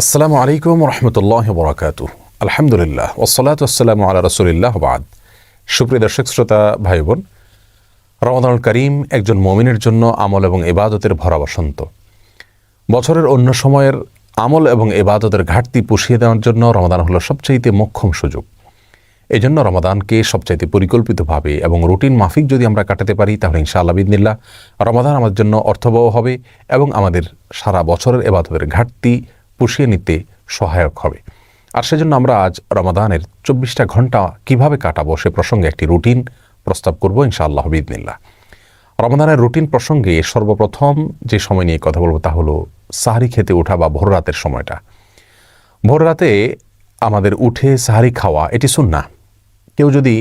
আসসালামু আলাইকুম রহমতুল্লাহ বরাকাত আলহামদুলিল্লাহ ওসলাত আসসালাম আলা রসুলিল্লাহ বাদ। সুপ্রিয় দর্শক, শ্রোতা ভাই বোন রমাদানুল করিম একজন মমিনের জন্য আমল এবং এবাদতের ভরা বসন্ত। বছরের অন্য সময়ের আমল এবং এবাদতের ঘাটতি পুষিয়ে দেওয়ার জন্য রমাদান হলো সবচাইতে মোক্ষম সুযোগ। এই জন্য রমাদানকে সবচাইতে পরিকল্পিতভাবে এবং রুটিন মাফিক যদি আমরা কাটাতে পারি, তাহলে ইনশাআল্লাহ বিদিনিল্লা রমাদান আমাদের জন্য অর্থবহ হবে এবং আমাদের সারা বছরের এবাদতের ঘাটতি পুষিয়ে নিতে সহায়ক হবে। আর সেজন্য আমরা আজ রমাদানের চব্বিশটা ঘণ্টা কীভাবে কাটাবো সে প্রসঙ্গে একটি রুটিন প্রস্তাব করব ইনশাআল্লাহ বিদিনিল্লা রমাদানের রুটিন প্রসঙ্গে সর্বপ্রথম যে সময় নিয়ে কথা বলব তা হলো সাহারি খেতে ওঠা বা ভোর রাতের সময়টা। ভোর রাতে আমাদের উঠে সাহারি খাওয়া এটি সুন্না। কেউ যদি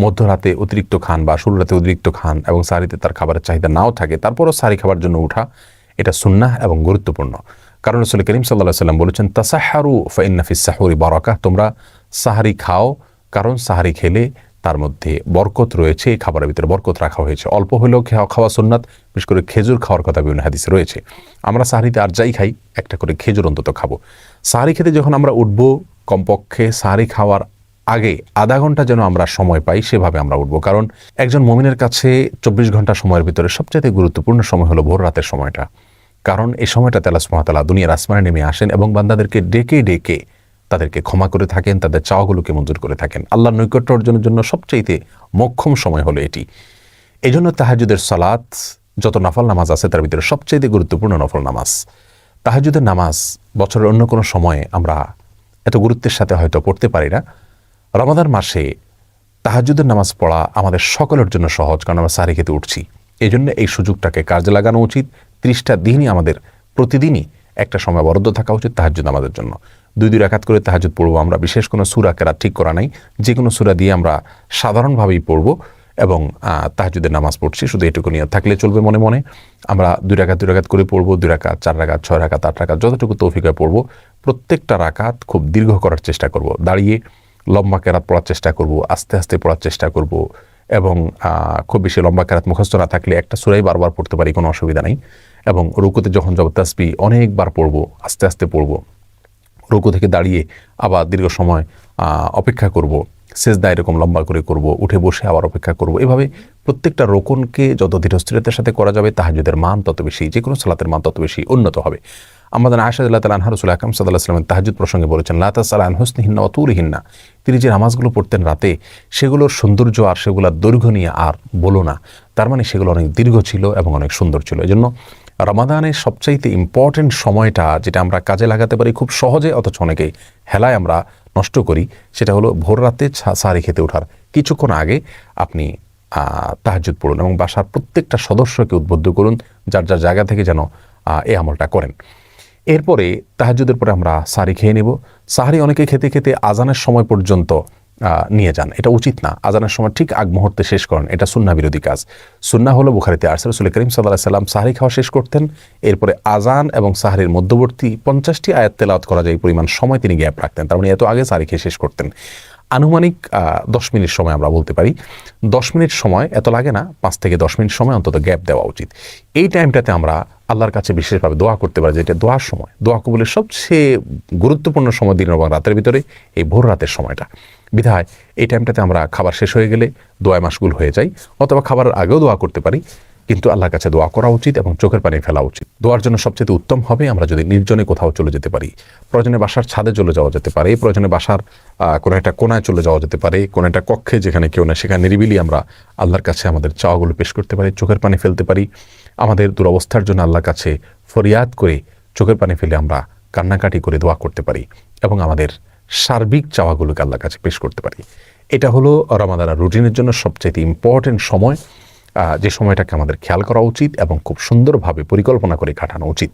মধ্যরাতে অতিরিক্ত খান বা শুরু রাতে অতিরিক্ত খান এবং সাহারিতে তার খাবারের চাহিদা নাও থাকে, তারপরও সাহারি খাবার জন্য উঠা এটা সুন্না এবং গুরুত্বপূর্ণ। কারণ রসুল করিম সাল্লাহ সাল্লাম বলেছেন তাসাহারু ফাইন্নাফিস সাহরি বারাকা তোমরা সাহারি খাও, কারণ সাহারি খেলে তার মধ্যে বরকত রয়েছে, এই খাবারের ভিতরে বরকত রাখা হয়েছে। অল্প হলেও খাওয়া খাওয়া সুন্নাত, বিশেষ করে খেজুর খাওয়ার কথা বিভিন্ন হাদিসে রয়েছে। আমরা সাহারিতে আর যাই খাই, একটা করে খেজুর অন্তত খাব। সাহারি খেতে যখন আমরা উঠবো কমপক্ষে, সাহারি খাওয়ার আগে আধা ঘণ্টা যেন আমরা সময় পাই, সেভাবে আমরা উঠবো। কারণ একজন মমিনের কাছে চব্বিশ ঘণ্টা সময়ের ভিতরে সবচেয়ে গুরুত্বপূর্ণ সময় হলো ভোর রাতের সময়টা। কারণ এই সময়টা তেলাস মহাতালা দুনিয়ার আসমানে নেমে আসেন এবং বান্দাদেরকে ডেকে ডেকে তাদেরকে ক্ষমা করে থাকেন, তাদের চাওয়াগুলোকে মঞ্জুর করে থাকেন। আল্লাহর নৈকট্য অর্জনের জন্য সবচাইতে মক্ষম সময় হলো এটি। এই জন্য তাহাজুদের সালাত, যত নফল নামাজ আছে, তার ভিতরে সবচাইতে গুরুত্বপূর্ণ নফল নামাজ। তাহাজুদের নামাজ বছরের অন্য কোনো সময়ে আমরা এত গুরুত্বের সাথে হয়তো পড়তে পারি না। রমাদান মাসে তাহাজুদের নামাজ পড়া আমাদের সকলের জন্য সহজ, কারণ আমরা সারি খেতে উঠছি। এই জন্য এই সুযোগটাকে কাজে লাগানো উচিত। ত্রিশটা দিনই আমাদের প্রতিদিনই একটা সময় বরাদ্দ থাকা উচিত তাহাজুদ আমাদের জন্য। দুই দুই রাকাত করে তাহাজুদ পড়ব আমরা। বিশেষ কোনো সুরা কেরা ঠিক করা নাই। যে কোনো সুরা দিয়ে আমরা সাধারণভাবেই পড়ব এবং তাহাজুদের নামাজ পড়ছি। শুধু এটুকু নিয়ে থাকলে চলবে মনে মনে। আমরা দুই রাকাত দুই রাকাত করে পড়ব। দুই রাকাত, চার রাকাত, ছয় রাকাত, আট রাকাত, যতটুকু তৌফিকায় পড়ব। প্রত্যেকটা রাকাত খুব দীর্ঘ করার চেষ্টা করব। দাঁড়িয়ে লম্বা কেরাত পড়ার চেষ্টা করব। আস্তে আস্তে পড়ার চেষ্টা করব এবং খুব বেশি লম্বা কেরাত মুখস্থ না থাকলে একটা সুরাই বারবার পড়তে পারি, কোনো অসুবিধা নেই। এবং রুকুতে যখন যাব তাসবি অনেকবার পড়ব, আস্তে আস্তে পড়ব। রুকু থেকে দাঁড়িয়ে আবার দীর্ঘ সময় অপেক্ষা করব সেজদা এরকম লম্বা করে করব, উঠে বসে আবার অপেক্ষা করব। এভাবে প্রত্যেকটা রোকনকে যত ধীরস্থিরতার সাথে করা যাবে তাহাজুদের মান তত বেশি যে কোনো সালাতের মান তত বেশি উন্নত হবে। আমাদের আশাদুল্লাহ তাল আনহার রসুল আকাম সাল্লাহ সাল্লামের তাহাজুদ প্রসঙ্গে বলেছেন লাতা সালান হোসনিহিন্না অতুরহিন্না তিনি যে নামাজগুলো পড়তেন রাতে, সেগুলোর সৌন্দর্য আর সেগুলোর দৈর্ঘ্য নিয়ে আর বলো না। তার মানে সেগুলো অনেক দীর্ঘ ছিল এবং অনেক সুন্দর ছিল। এই জন্য রমাদানের সবচাইতে ইম্পর্টেন্ট সময়টা যেটা আমরা কাজে লাগাতে পারি খুব সহজে, অথচ অনেকেই হেলায় আমরা নষ্ট করি, সেটা হলো ভোর রাতে সারি খেতে ওঠার। কিছুক্ষণ আগে আপনি তাহাজুদ পড়ুন এবং বাসার প্রত্যেকটা সদস্যকে উদ্বুদ্ধ করুন, যার যার জায়গা থেকে যেন এই আমলটা করেন। এরপরে তাহাজুদের পরে আমরা সারি খেয়ে নেব। সাহারি অনেকে খেতে খেতে আজানের সময় পর্যন্ত নিয়ে যান। এটা উচিত না। আজানের সময় ঠিক আগ মুহূর্তে শেষ করেন। এটা সুন্না বিরোধী কাজ। সুন্না হলো বুখারিতে আরসাল রসুল করিম সাল্লাহ সাল্লাম সাহারি খাওয়া শেষ করতেন। এরপরে আজান এবং সাহারির মধ্যবর্তী পঞ্চাশটি আয়াত তেলাওয়াত করা যায় পরিমাণ সময় তিনি গ্যাপ রাখতেন। তার মানে এত আগে সাহারি খেয়ে শেষ করতেন। আনুমানিক দশ মিনিট সময় আমরা বলতে পারি। দশ মিনিট সময় এত লাগে না, পাঁচ থেকে দশ মিনিট সময় অন্তত গ্যাপ দেওয়া উচিত। এই টাইমটাতে আমরা আল্লাহর কাছে বিশেষভাবে দোয়া করতে পারি যেটা দোয়ার সময়। দোয়া কবুলের সবচেয়ে গুরুত্বপূর্ণ সময় দিন এবং রাতের ভিতরে, এই ভোর রাতের সময়টা। বিধায় এই টাইমটাতে আমরা খাবার শেষ হয়ে গেলে দোয়ায় মাসগুল হয়ে যাই অথবা খাবারের আগেও দোয়া করতে পারি, কিন্তু আল্লাহর কাছে দোয়া করা উচিত এবং চোখের পানি ফেলা উচিত। দোয়ার জন্য সবচেয়ে উত্তম হবে আমরা যদি নির্জনে কোথাও চলে যেতে পারি। প্রয়োজনে বাসার ছাদে চলে যাওয়া যেতে পারে, প্রয়োজনে বাসার কোনো একটা কোনায় চলে যাওয়া যেতে পারে, কোনো একটা কক্ষে যেখানে কেউ না, সেখানে নিরিবিলি আমরা আল্লাহর কাছে আমাদের চাওয়াগুলো পেশ করতে পারি, চোখের পানি ফেলতে পারি। আমাদের দুরবস্থার জন্য আল্লাহর কাছে ফরিয়াদ করে চোখের পানি ফেলে আমরা কান্নাকাটি করে দোয়া করতে পারি এবং আমাদের সার্বিক চাওয়াগুলোকে আল্লাহর কাছে পেশ করতে পারি। এটা হলো রমাদানা রুটিনের জন্য সবচেয়ে ইম্পর্টেন্ট সময়। যে সময়টাকে আমাদের খেয়াল করা উচিত এবং খুব সুন্দরভাবে পরিকল্পনা করে কাটানো উচিত।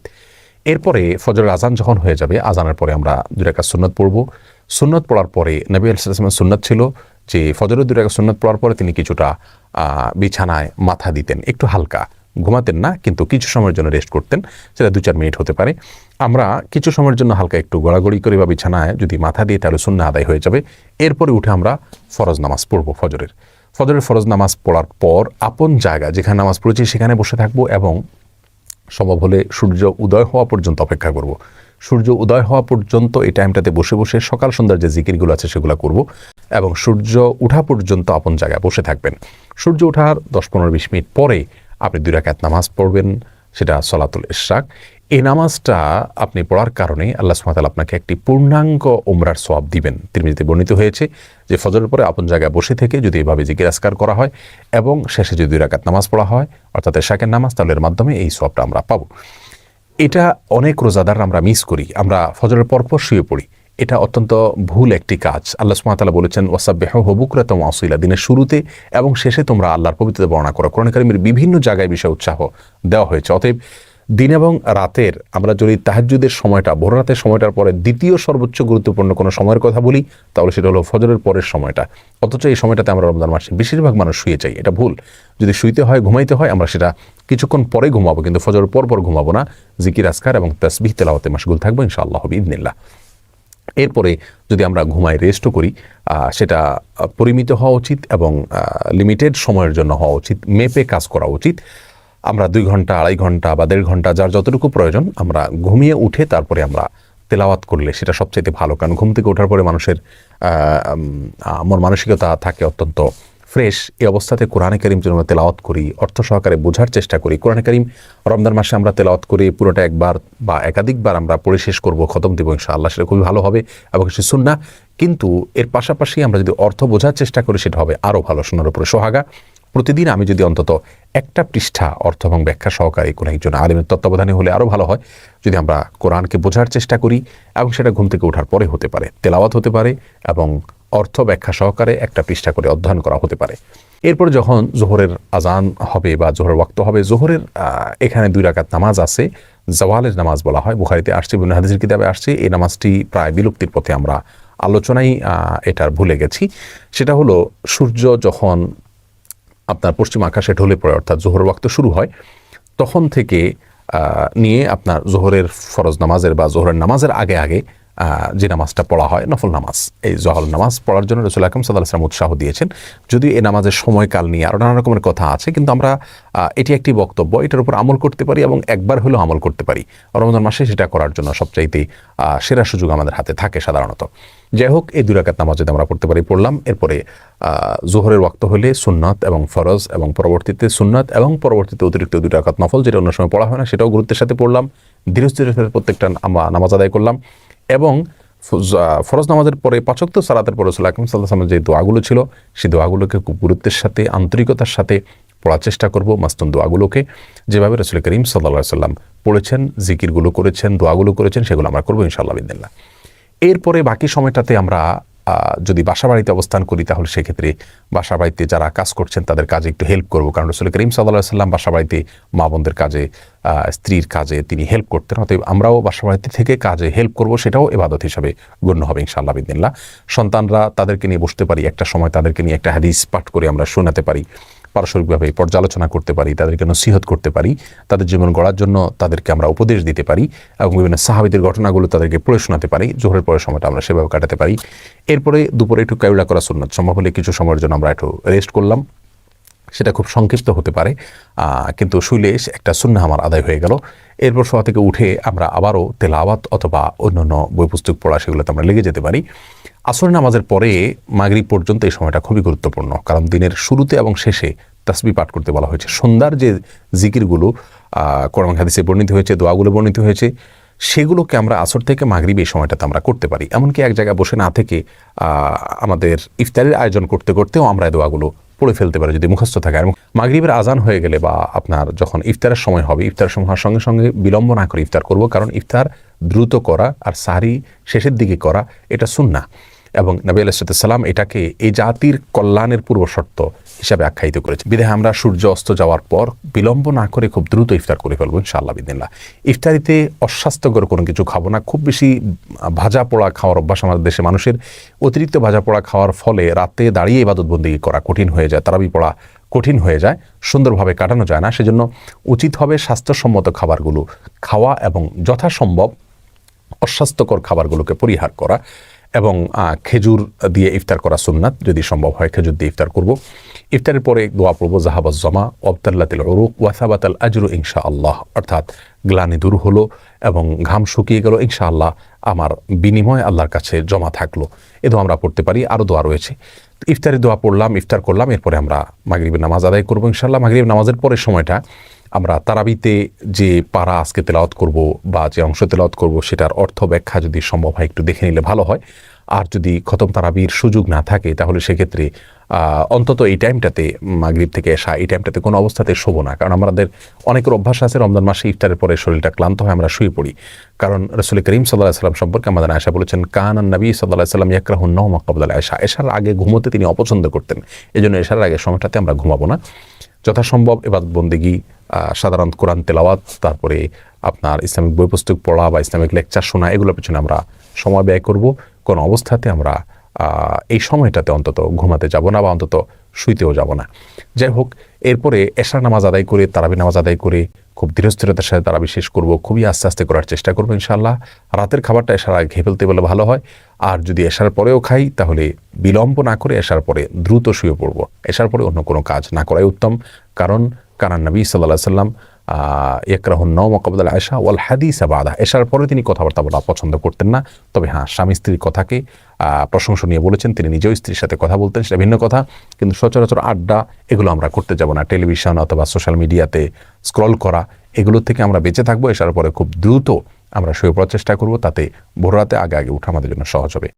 এরপরে ফজরের আজান যখন হয়ে যাবে আজানের পরে আমরা দুই রেখা সুন্নত পড়ব। সুন্নত পড়ার পরে নবী আলাইসলামের সুন্নত ছিল যে ফজরের দুই রেখা সুন্নত পড়ার পরে তিনি কিছুটা বিছানায় মাথা দিতেন, একটু হালকা। ঘুমাতেন না, কিন্তু কিছু সময়ের জন্য রেস্ট করতেন, সেটা দু চার মিনিট হতে পারে। আমরা কিছু সময়ের জন্য হালকা একটু গড়াগড়ি করে বা বিছানায়, যদি মাথা দিয়ে তাহলে শূন্য আদায় হয়ে যাবে। এরপরে উঠে আমরা ফরজ নামাজ পড়ব ফজরের। ফজরের ফরজ নামাজ পড়ার পর আপন জায়গা যেখানে নামাজ পড়েছি সেখানে বসে থাকব এবং সম্ভব হলে সূর্য উদয় হওয়া পর্যন্ত অপেক্ষা করব। সূর্য উদয় হওয়া পর্যন্ত এই টাইমটাতে বসে বসে সকাল সন্ধ্যার যে জিকিরগুলো আছে সেগুলো করব এবং সূর্য উঠা পর্যন্ত আপন জায়গায় বসে থাকবেন। সূর্য ওঠার দশ পনেরো বিশ মিনিট পরে আপনি দুই রাকাত নামাজ পড়বেন, সেটা সলাতুল ইশরাক। এই নামাজটা আপনি পড়ার কারণে আল্লাহ সুমাতাল আপনাকে একটি পূর্ণাঙ্গ ওমরার সোয়াব দিবেন। তিরমিজিতে বর্ণিত হয়েছে যে ফজরের পরে আপন জায়গায় বসে থেকে যদি এভাবে জিকির আসকার করা হয় এবং শেষে যদি দুই রাকাত নামাজ পড়া হয়, অর্থাৎ এশাকের নামাজ, তাহলে এর মাধ্যমে এই সোয়াবটা আমরা পাবো। এটা অনেক রোজাদার আমরা মিস করি। আমরা ফজরের পরপর শুয়ে পড়ি। এটা অত্যন্ত ভুল একটি কাজ। আল্লাহ সুমাতালা বলেছেন ওয়াসাব্বেহ হবুকরাতম আসইলা দিনের শুরুতে এবং শেষে তোমরা আল্লাহর পবিত্রতা বর্ণনা করো। কোরআন কারিমের বিভিন্ন জায়গায় বিষয়ে উৎসাহ দেওয়া হয়েছে। অতএব দিন এবং রাতের আমরা যদি তাহাজুদের সময়টা ভোর রাতের সময়টার পরে দ্বিতীয় সর্বোচ্চ গুরুত্বপূর্ণ কোনো সময়ের কথা বলি, তাহলে সেটা হলো ফজরের পরের সময়টা। অথচ এই সময়টাতে আমরা রমজান মাসে বেশিরভাগ মানুষ শুয়ে যাই, এটা ভুল। যদি শুইতে হয়, ঘুমাইতে হয়, আমরা সেটা কিছুক্ষণ পরে ঘুমাবো, কিন্তু ফজরের পর পর ঘুমাবো না। জিকির আসকার এবং তসবিহ তেলাওয়াতে মাসগুল থাকব ইনশাআল্লাহ হবে ইদনিল্লাহ। এরপরে যদি আমরা ঘুমায় রেস্টও করি সেটা পরিমিত হওয়া উচিত এবং লিমিটেড সময়ের জন্য হওয়া উচিত, মেপে কাজ করা উচিত। আমরা দুই ঘণ্টা, আড়াই ঘণ্টা বা দেড় ঘণ্টা যার যতটুকু প্রয়োজন আমরা ঘুমিয়ে উঠে তারপরে আমরা তেলাওয়াত করলে সেটা সবচেয়ে ভালো। কারণ ঘুম থেকে ওঠার পরে মানুষের মন মানসিকতা থাকে অত্যন্ত ফ্রেশ, এই অবস্থাতে কোরআনে করিম যদি আমরা তেলাওয়াত করি, অর্থ সহকারে বোঝার চেষ্টা করি। কোরআনে করিম রমজান মাসে আমরা তেলাওয়াত করি, পুরোটা একবার বা একাধিকবার আমরা পড়ে শেষ করব, খতম দেবো আল্লাহ সেটা খুবই ভালো হবে এবং সে শুননা কিন্তু এর পাশাপাশি আমরা যদি অর্থ বোঝার চেষ্টা করি, সেটা হবে আরও ভালো শোনার উপরে সোহাগা। প্রতিদিন আমি যদি অন্তত একটা পৃষ্ঠা অর্থ এবং ব্যাখ্যা সহকারে কোনো একজন আলিমের তত্ত্বাবধানে হলে আরও ভালো হয়, যদি আমরা কোরআনকে বোঝার চেষ্টা করি এবং সেটা ঘুম থেকে ওঠার পরে হতে পারে, তেলাওয়াত হতে পারে এবং অর্থ ব্যাখ্যা সহকারে একটা পৃষ্ঠা করে অধ্যয়ন করা হতে পারে। এরপর যখন জোহরের আজান হবে বা জোহরের ওয়াক্ত হবে, জোহরের এখানে দুই রাকাত নামাজ আছে। জওয়ালের নামাজ বলা হয়, বুখারিতে আসছে বিভিন্ন হাদিসের কিতাবে আসছে। এই নামাজটি প্রায় বিলুপ্তির পথে আমরা আলোচনায় এটার ভুলে গেছি। সেটা হলো, সূর্য যখন আপনার পশ্চিম আকাশে ঢলে পড়ে, অর্থাৎ জোহর ওয়াক্ত শুরু হয়, তখন থেকে নিয়ে আপনার জোহরের ফরজ নামাজের বা জোহরের নামাজের আগে আগে যে নামাজটা পড়া হয়, নফল নামাজ। এই জহল নামাজ পড়ার জন্য রসুল আকরম সাদা ইসলাম উৎসাহ দিয়েছেন। যদিও এই নামাজের সময়কাল নিয়ে আরও নানা রকমের কথা আছে, কিন্তু আমরা এটি একটি বক্তব্য। এটার উপর আমল করতে পারি এবং একবার হলেও আমল করতে পারি। রমজান মাসে সেটা করার জন্য সবচাইতে সেরা সুযোগ আমাদের হাতে থাকে সাধারণত। যাই হোক, এই দুরাকাত নামাজ যদি আমরা পড়তে পারি, পড়লাম। এরপরে জোহরের ওয়াক্ত হলে সুন্নাত এবং ফরজ এবং পরবর্তীতে সুন্নাত এবং পরবর্তীতে অতিরিক্ত দুই রাকাত নফল, যেটা অন্য সময় পড়া হয় না, সেটাও গুরুত্বের সাথে পড়লাম। ধীরে ধীরে প্রত্যেকটা আমরা নামাজ আদায় করলাম। এবং ফরজ নামাজের পরে পাচক্ত সালাতের পরে রসুল আকরম সাল্লাহ যে দোয়াগুলো ছিল, সেই দোয়াগুলোকে খুব গুরুত্বের সাথে, আন্তরিকতার সাথে পড়ার চেষ্টা করব। মাস্তুন দোয়াগুলোকে যেভাবে রসুল করিম সাল্লা সাল্লাম পড়েছেন, জিকিরগুলো করেছেন, দোয়াগুলো করেছেন, সেগুলো আমরা করব ইনশাল্লাহ বিদিল্লা এরপরে বাকি সময়টাতে আমরা যদি বাসা বাড়িতে অবস্থান করি, তাহলে সেক্ষেত্রে বাসা বাড়িতে যারা কাজ করছেন, তাদের কাজে একটু হেল্প করব। কারণ রসুল করিম সাল্লাহ সাল্লাম বাসা বাড়িতে মা বোনদের কাজে স্ত্রীর কাজে তিনি হেল্প করতেন। অতএব আমরাও বাসা বাড়িতে থেকে কাজে হেল্প করব, সেটাও এবাদত হিসাবে গণ্য হবে ইনশাআল্লাহ বিদিল্লা সন্তানরা তাদেরকে নিয়ে বসতে পারি, একটা সময় তাদেরকে নিয়ে একটা হাদিস পাঠ করে আমরা শোনাতে পারি। পারস্পরিকভাবে পর্যালোচনা করতে পারি, তাদেরকে নসিহত করতে পারি, তাদের জীবন গড়ার জন্য তাদেরকে আমরা উপদেশ দিতে পারি এবং বিভিন্ন সাহাবিদের ঘটনাগুলো তাদেরকে পড়ে শোনাতে পারি, জোহরের পরের সময়টা আমরা সেভাবে কাটাতে পারি। এরপরে দুপুরে একটু কায়ুলা করা সুন্নত, সম্ভব হলে কিছু সময়ের জন্য আমরা একটু রেস্ট করলাম। সেটা খুব সংক্ষিপ্ত হতে পারে। কিন্তু শুইলে একটা শূন্য আমার আদায় হয়ে গেল। এরপর সভা থেকে উঠে আমরা আবারও তেলাওয়াত অথবা অন্যান্য বই পুস্তক পড়া সেগুলোতে আমরা লেগে যেতে পারি। আসর নামাজের পরে মাগরিব পর্যন্ত এই সময়টা খুবই গুরুত্বপূর্ণ। কারণ দিনের শুরুতে এবং শেষে তাসবি পাঠ করতে বলা হয়েছে। সন্ধ্যার যে জিকিরগুলো কোরআন হাদিসে বর্ণিত হয়েছে, দোয়াগুলো বর্ণিত হয়েছে, সেগুলোকে আমরা আসর থেকে মাগরিব এই সময়টাতে আমরা করতে পারি। এমনকি এক জায়গায় বসে না থেকে আমাদের ইফতারের আয়োজন করতে করতেও আমরা দোয়াগুলো পড়ে ফেলতে পারে যদি মুখস্থ থাকে। এবং মাগরীবের আজান হয়ে গেলে বা আপনার যখন ইফতারের সময় হবে, ইফতার সময় হওয়ার সঙ্গে সঙ্গে বিলম্ব না করে ইফতার করব, কারণ ইফতার দ্রুত করা আর সারি শেষের দিকে করা, এটা সুন্না এবং নবী আলাইসালাম এটাকে এই জাতির কল্যাণের পূর্ব শর্ত হিসাবে আখ্যায়িত করেছে। বিদেহে আমরা সূর্য অস্ত যাওয়ার পর বিলম্ব না করে খুব দ্রুত ইফতার করে ফেলব, ইনশাআল্লাহ বিদিল্লা ইফতারিতে অস্বাস্থ্যকর কোনো কিছু খাব না, খুব বেশি ভাজা পোড়া খাওয়ার অভ্যাস আমাদের দেশে মানুষের অতিরিক্ত ভাজা পোড়া খাওয়ার ফলে রাতে দাঁড়িয়ে ইবাদতবন্দি করা কঠিন হয়ে যায়, তারাবি পড়া কঠিন হয়ে যায়, সুন্দরভাবে কাটানো যায় না। সেজন্য উচিত হবে স্বাস্থ্যসম্মত খাবারগুলো খাওয়া এবং যথাসম্ভব অস্বাস্থ্যকর খাবারগুলোকে পরিহার করা। এবং খেজুর দিয়ে ইফতার করা সুন্নাত, যদি সম্ভব হয় খেজুর দিয়ে ইফতার করব। ইফতারের পরে দোয়া পড়ব জাহাবাজ জমা অবতাল্লাতিল অরুক ওয়াসাবাতাল আজরু ইনশা আল্লাহ অর্থাৎ গ্লানি দূর হলো এবং ঘাম শুকিয়ে গেল ইনশা আল্লাহ আমার বিনিময় আল্লাহর কাছে জমা থাকল। এ দোয়া আমরা পড়তে পারি আরও দোয়া রয়েছে। তো ইফতারি দোয়া পড়লাম, ইফতার করলাম, এরপরে আমরা মাগরিবের নামাজ আদায় করব, ইনশাআল্লাহ। মাগরিব নামাজের পরের সময়টা আমরা তারাবিতে যে পারা আজকে তেলাওয়াত করব বা যে অংশ তেলাওয়াত করব, সেটার অর্থ ব্যাখ্যা যদি সম্ভব হয়, একটু দেখে নিলে ভালো হয়। আর যদি খতম তারাবির সুযোগ না থাকে, তাহলে সেক্ষেত্রে অন্তত এই টাইমটাতে, মাগরিব থেকে এসা এই টাইমটাতে কোনো অবস্থাতে শোবো না। কারণ আমাদের অনেকের অভ্যাস আছে, রমজান মাসে ইফতারের পরে শরীরটা ক্লান্ত হয়, আমরা শুয়ে পড়ি। কারণ রসুল করিম সাল্লাহ সাল্লাম সম্পর্কে আমাদের আয়সা বলেছেন, কান নবী সাল্লাহ সাল্লাম ইয়াকরাহুন নৌ মকবুল আয়সা এশার আগে ঘুমোতে তিনি অপছন্দ করতেন। এই জন্য এশার আগে সময়টাতে আমরা ঘুমাবো না। যথাসম্ভব এবাদত বন্দিগি সাধারণত কোরআন তেলাওয়াত, তারপরে আপনার ইসলামিক বই পুস্তক পড়া বা ইসলামিক লেকচার শোনা, এগুলোর পিছনে আমরা সময় ব্যয় করব। কোনো অবস্থাতে আমরা এই সময়টাতে অন্তত ঘুমাতে যাব না বা অন্তত শুইতেও যাব না। যাই হোক, এরপরে এশার নামাজ আদায় করে, তারাবি নামাজ আদায় করে, খুব ধীরস্থিরতার সাথে তারাবি শেষ করব, খুবই আস্তে আস্তে করার চেষ্টা করব ইনশাআল্লাহ। রাতের খাবারটা এশার আগে খেয়ে ফেলতে বলে ভালো হয়। আর যদি এশার পরেও খাই, তাহলে বিলম্ব না করে এশার পরে দ্রুত শুয়ে পড়ব। এশার পরে অন্য কোনো কাজ না করাই উত্তম। কারণ কারণ নবী সাল্লাহ সাল্লাম ইকরাহুন নৌ মকবুল আয়সা ওয়াল হাদিস আবাদা এশার পরে তিনি কথাবার্তা বলা পছন্দ করতেন না। তবে হ্যাঁ স্বামী স্ত্রীর কথাকে প্রশংসনীয় বলেছেন। তিনি নিজেও স্ত্রীর সাথে কথা বলতেন, সেটা ভিন্ন কথা। কিন্তু সচরাচর আড্ডা, এগুলো আমরা করতে যাব না। টেলিভিশন অথবা সোশ্যাল মিডিয়াতে স্ক্রল করা, এগুলো থেকে আমরা বেঁচে থাকব। এসার পরে খুব দ্রুত আমরা শুয়ে পড়ার চেষ্টা করব। তাতে ভোর রাতে আগে আগে উঠা আমাদের জন্য সহজ হবে।